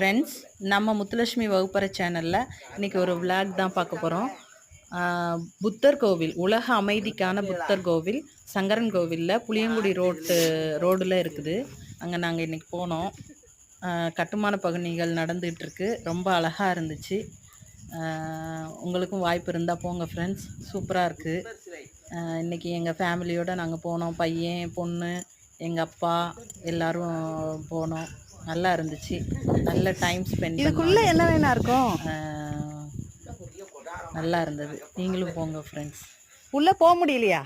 Friends நம்ம முத்துலட்சுமி வகுப்பறை சேனலில் இன்றைக்கி ஒரு விளாக் தான் பார்க்க போகிறோம் புத்தர் கோவில் உலக அமைதிக்கான புத்தர் கோவில் சங்கரன் கோவிலில் புளியங்குடி ரோட்டு ரோடில் இருக்குது. அங்கே நாங்கள் இன்றைக்கி போனோம். கட்டுமான பகுதிகள் நடந்துகிட்ருக்கு ரொம்ப அழகாக இருந்துச்சு. உங்களுக்கும் வாய்ப்பு இருந்தால் போங்க ஃப்ரெண்ட்ஸ் சூப்பராக இருக்குது இன்றைக்கி எங்கள் ஃபேமிலியோடு நாங்கள் போனோம். பையன் பொண்ணு எங்கள் அப்பா எல்லோரும் போனோம். நல்லா இருந்துச்சு நல்ல டைம் ஸ்பெண்ட் இதுக்குள்ள என்ன வேணா இருக்கும். நல்லா இருந்தது நீங்களும் போங்க ஃப்ரெண்ட்ஸ் உள்ள போக முடியலையா?